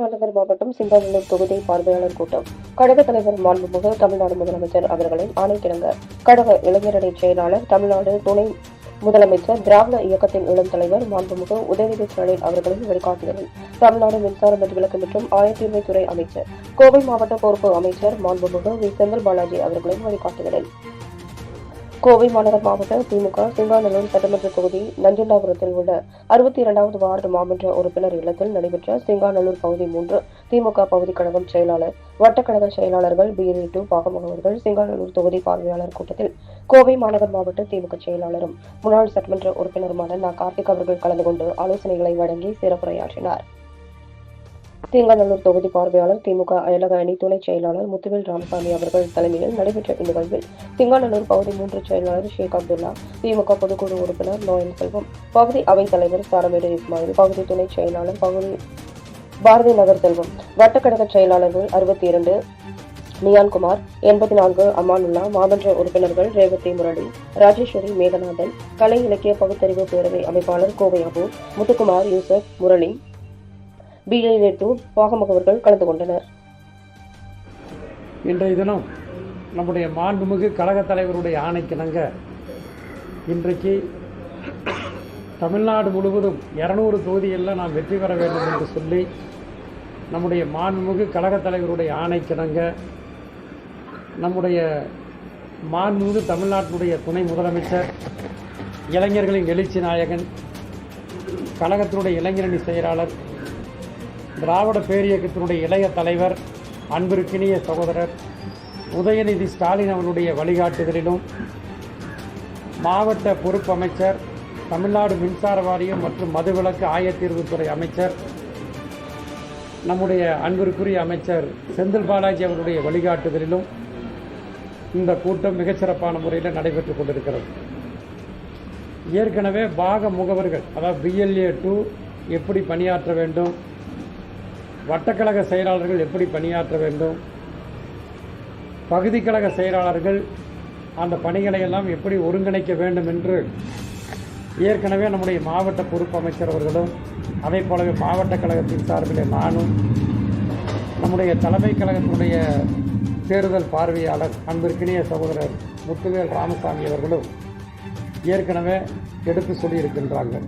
மாநகர் மாவட்டம் சிங்காநல்லூர் தொகுதி பார்வையாளர் கூட்டம். கழக தலைவர் மாண்புமிகு தமிழ்நாடு முதலமைச்சர் அவர்களின் ஆணைக்கிழங்க கழக இளைஞரணி செயலாளர் தமிழ்நாடு துணை முதலமைச்சர் திராவிட இயக்கத்தின் இளம் தலைவர் மாண்புமிகு உதயநிதி ஸ்டாலின் அவர்களின் வழிகாட்டுதலில் தமிழ்நாடு மின்சார விதிவிலக்கு மற்றும் ஆயத்தீர்வைத்துறை அமைச்சர். கோவை மாவட்ட பொறுப்பு அமைச்சர் மாண்புமிகு வி செந்தில் பாலாஜி அவர்களின் வழிகாட்டுதலில் கோவை மாநகர் மாவட்ட திமுக சிங்காநல்லூர் சட்டமன்ற தொகுதி நஞ்சுண்டாபுரத்தில் உள்ள அறுபத்தி இரண்டாவது வார்டு மாமன்ற உறுப்பினர் இல்லத்தில் நடைபெற்ற சிங்காநல்லூர் பகுதி மூன்று திமுக பகுதி கழகம் செயலாளர் வட்டக்கழக செயலாளர்கள் பிஎல்இ டூ பாகமுகவர்கள் சிங்காநல்லூர் தொகுதி பார்வையாளர் கூட்டத்தில் கோவை மாநகர் மாவட்ட திமுக செயலாளரும் முன்னாள் சட்டமன்ற உறுப்பினருமான நா. கார்த்திக் அவர்கள் கலந்து கொண்டு ஆலோசனைகளை வழங்கி சிறப்புரையாற்றினார். சிங்காநல்லூர் தொகுதி பார்வையாளர் திமுக அயலக அணி துணை செயலாளர் முத்துவேல் ராமசாமி அவர்கள் தலைமையில் நடைபெற்ற இந்நிகழ்வில் சிங்காநல்லூர் பகுதி மூன்று செயலாளர் ஷேக் அப்துல்லா திமுக பொதுக்குழு உறுப்பினர் நோயன் செல்வம் பகுதி அவைத் தலைவர் சாரமேடு இஸ்மாயில் பகுதி துணை செயலாளர் பகுதி பாரதி நகர் செல்வம் வட்டக்கழக செயலாளர்கள் அறுபத்தி இரண்டு நியான்குமார் எண்பத்தி நான்கு அமானுல்லா மாமன்ற உறுப்பினர்கள் ரேவதி முரளி ராஜேஸ்வரி மேகநாதன் கலை இலக்கிய பகுத்தறிவு பேரவை அமைப்பாளர் கோவை அபு முத்துக்குமார் யூசப் முரளி பிஏஏ டூ பாகமுகவர்கள் கலந்து கொண்டனர். இன்றைய தினம் நம்முடைய மாண்புமிகு கழகத் தலைவருடைய ஆணைக்கிணங்க இன்றைக்கு தமிழ்நாடு முழுவதும் இரநூறு தொகுதிகளில் நாம் வெற்றி பெற வேண்டும் என்று சொல்லி நம்முடைய மாண்புமிகு கழகத் தலைவருடைய ஆணைக்கிணங்க நம்முடைய மாண்புமிகு தமிழ்நாட்டினுடைய துணை முதலமைச்சர் இளைஞர்களின் எழுச்சி நாயகன் கழகத்தினுடைய இளைஞரணி செயலாளர் திராவிட பேரியக்கத்தினுடைய இளைய தலைவர் அன்பிற்கினிய சகோதரர் உதயநிதி ஸ்டாலின் அவருடைய வழிகாட்டுதலிலும் மாவட்ட பொறுப்பு அமைச்சர் தமிழ்நாடு மின்சார வாரியம் மற்றும் மதுவிலக்கு ஆயத்தீர்வுத்துறை அமைச்சர் நம்முடைய அன்பிற்குரிய அமைச்சர் செந்தில் பாலாஜி அவருடைய வழிகாட்டுதலிலும் இந்த கூட்டம் மிகச்சிறப்பான முறையில் நடைபெற்றுக் கொண்டிருக்கிறது. ஏற்கனவே பாக முகவர்கள் அதாவது பிஎல்ஏ டூ எப்படி பணியாற்ற வேண்டும் வட்டக்கழக செயலாளர்கள் எப்படி பணியாற்ற வேண்டும்? பகுதி கழக செயலாளர்கள் அந்த பணிகளை எல்லாம் எப்படி ஒருங்கிணைக்க வேண்டும் என்று ஏற்கனவே நம்முடைய மாவட்ட பொறுப்பு அமைச்சர் அவர்களும் அதே போலவே மாவட்ட கழகத்தின் சார்பில் நானும் நம்முடைய தலைமை கழகத்தினுடைய தேர்தல் பார்வையாளர் அன்பிற்கினிய சகோதரர் முத்துவேல் ராமசாமி அவர்களும் ஏற்கனவே எடுத்து சொல்லியிருக்கின்றார்கள்.